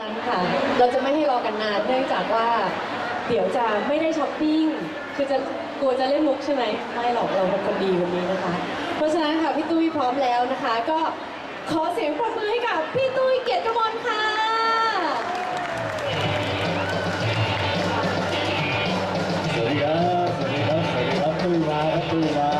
นั้นค่ะ เราจะไม่ให้รอกันนานเนื่องจากว่า เดี๋ยวจะไม่ได้ช้อปปิ้ง คือจะกลัวจะเล่นมุกใช่ไหมไม่หรอกเราเป็นคนดีวันนี้นะคะ เพราะฉะนั้นค่ะพี่ตุ้ยพร้อมแล้วนะคะ ก็ขอเสียงปรบมือให้กับพี่ตุ้ยเกียรติกมลค่ะสวัสดีครับสวัสดีครับสวัสดีครับตุ้ยมาครับตุ้ยมา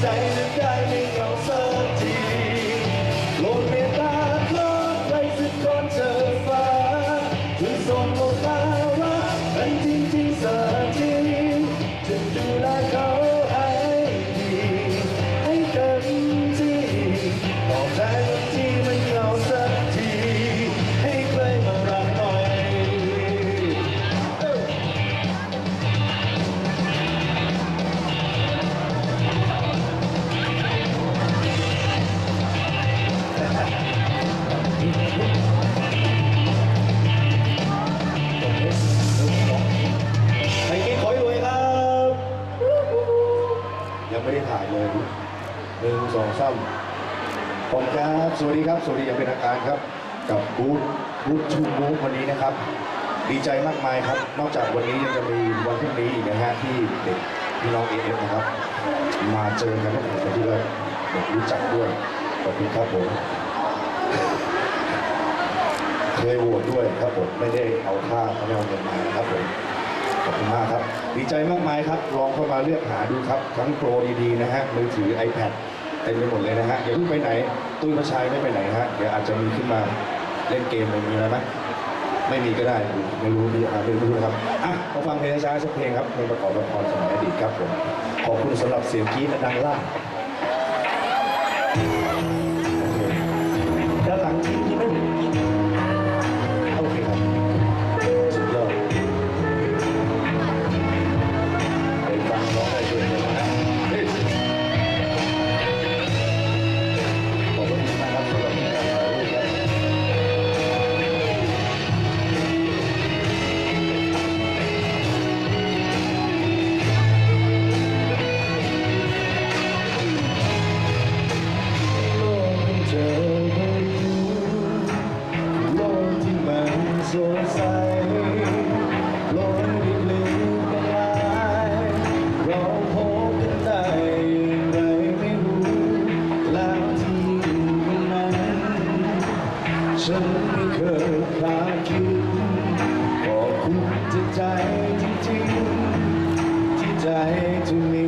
ใจนั้นได้ไม่เหงาสักที นึ่งสองสามครับสวัสดีครับสวัสดีอย่างเป็นทางการครับ กับบูธบูธชูบูธวันนี้นะครับ ดีใจมากมายครับ นอกจากวันนี้ยังจะมีวันพรุ่งนี้อีกนะฮะที่เด็กพี่น้องเอฟนะครับ มาเจอกันทุกคนที่เราเด็กรู้จักด้วยขอบคุณครับผมเคยโหวตด้วยครับผมไม่ได้เอาค่าไม่ได้เอาเงินมานะครับผมขอบคุณมากครับ ดีใจมากมายครับ ลองเข้ามาเลือกหาดูครับ ทั้งโปรดีๆนะฮะมือถือ iPad เต็มไปหมดเลยนะฮะอย่าเพิ่งไปไหน ตุ้ยพระชัยไม่ไปไหนฮะเดี๋ยวอาจจะมีขึ้นมาเล่นเกมอะไรมีอะไรไหมไม่มีก็ได้ไม่รู้ดีอ่าไม่รู้นะครับอะมาฟังเพลงช้าสักเพลงครับเพลงประกอบละครสมัยอดีตครับผมขอบคุณสำหรับเสียงกรี๊ดและดังล่า ฉันไม่เคยคาดคิดบอกคุณที่ใจจริงที่ใจที่มี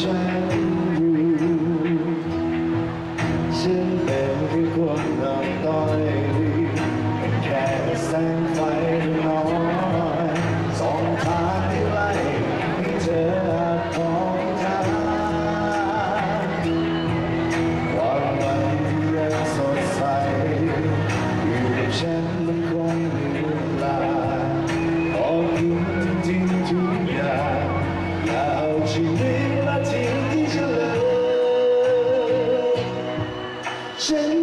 ฉันอยู่ฉัน ฉั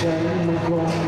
อยู่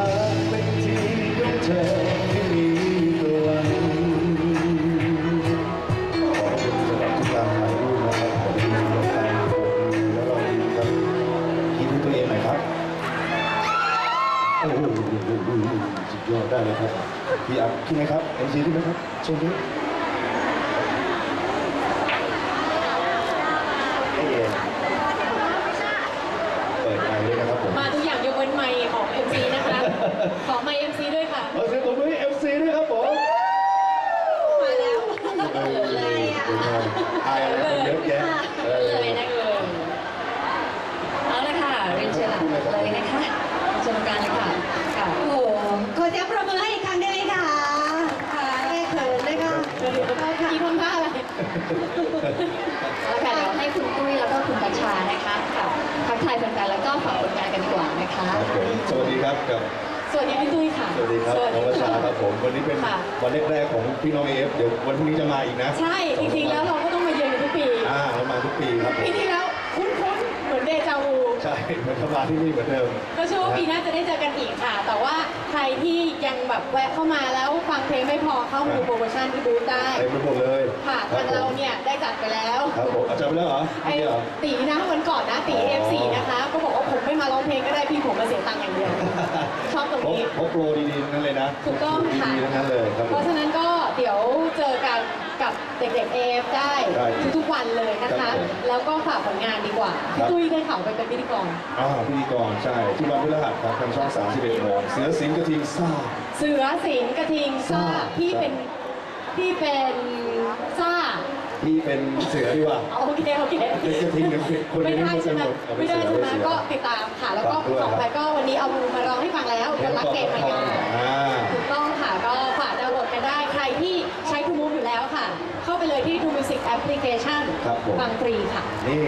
าดีครับคิดถึงตัวเองหน่อยครับโอ้โหสุดยอดได้เลยครับพี่อัพขึ้นไหมครับเอ็มซีขึ้นไหมครับเชิญด้วยเอ๊ะเปิดไมค์ด้วยนะครับผม มาทุกอย่างยกเว้นไมค์ของ MC นะคะ ขอไมค์ MC ด้วยค่ะขอเสียงตบมือให้เอ็มซีด้วยครับผมมาแล้วเอออายอะไรกันเยอะแยะเออเลยนะเออเอาละค่ะเรียนเชิญหลังเลยนะคะเชิญการเลยค่ะค่ะโอ้โหขอเสียงประมือให้อีกครั้งได้ไหมคะค่ะไม่เขินนะคะมีทำท่าอะไรเอาละค่ะเดี๋ยวให้คุณตุ้ยแล้วก็คุณกัญชานะคะค่ะทักทายแฟนๆแล้วก็ฝากผลงานกันดีกว่านะคะครับผมสวัสดีครับกับส วัสดีพี่ตุ้ยค่ะสวัสดีครับน้องวชาครับผมวันนี้เป็นค่ะวันแรกๆของพี่น้องเอฟเดี๋ยววันพรุ่งนี้จะมาอีกนะ ใช่จริงๆแล้วเราก็ต้องมาเยือนกันทุกปีอ่าเรามาทุกปีครับผมปีที่แล้วคุ้นๆ เหมือนเดจาวู ใช่เหมือนเขามาที่นี่เหมือนเดิม ก็เชื่อว่าปีหน้าจะได้เจอกันอีกค่ะ แต่ว่าใครที่ยังแบบแวะเข้ามาแล้วฟังเพลงไม่พอเข้ามาดูโปรโมชั่นที่บูธได้เต็มไปหมดเลยค่ะครัทาบงผเรามเนี่ยได้จัดไปแล้วครับผมอาจารย์ไปแล้วเหรอไอ้นี่เหรอ ตีนะวันก่อนนะตีอ๋อ F4 นะคะ ก็บอกว่าผมไม่มาร้องเพลงก็ได้พี่ผมมาเสียตังค์อย่างเดียว ชอบตรงพบนี้ พบโปรดีๆทั้งนั้นเลยนะถูกต้องค่ะ ดีๆทั้งนั้นเลยครับผเพม ราะฉะนั้นก็เดี๋ยวเจอกัน กับเด็กๆเอฟได้ได้ทุกๆวันเลยนะครัคะ บผมแล้วก็ฝากผลงานดีกว่าครัพี่บ ตุ้ยได้ข่าวไปเป็นพิธีกร อ่าพิธีกรใช่ ที่วันพฤหัสครับทางช่อง 31โมงเสือสิงห์กระทิงซ่า เสือสิงห์กระทิงซ่าซ่า พี่เป็นพี่เป็นซ่าพี่เป็นเสือดีกว่า เอาโอเคโอเคเป็นกระทิงกับคนไม่นี้ได้ไม่ใช่ไหมหมดเอาไปไม่ได้เสือใช่ไหมเอาไปเสือก็ติดตามค่ะ แล้วก็ฝากด้วยสองครับไปก็วันนี้เอาบูมาร้องให้ฟังแล้วคนรักเกมมายาอ่า แอปพลิเคชันครับผมฟังฟรีค่ะนี่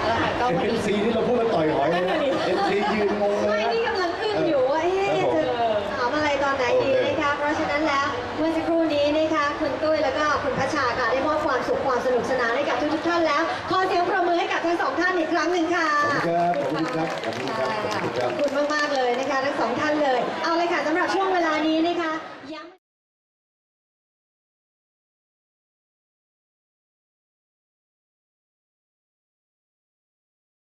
เอาละค่ะก็วันเอ็นี้ซีที่เราพูดกันต่อยหอยเลยนั่นน่ะดิเอ็ซียืนงงเลยไม่นะ นี่กำลังอึ้งอยู่ว่าเอ๊ะครับผม จะถามอะไรตอนไหนดีนะคะ เพราะฉะนั้นแล้วเมื่อสักครู่นี้นะคะคุณตุ้ยแล้วก็คุณพัชชาค่ะได้มอบความสุขความสนุกสนานให้กับทุกๆท่านแล้ว ขอเสียงปรบมือให้กับทั้งสองท่านอีกครั้งหนึ่งค่ะ ขอบคุณครับขอบคุณครับขอบคุณครับขอบคุณครับขอบคุณมาก ๆ เลยนะคะ ทั้งสองท่านเลย เอาเลยค่ะสำหรับช่วงเวลานี้นะคะ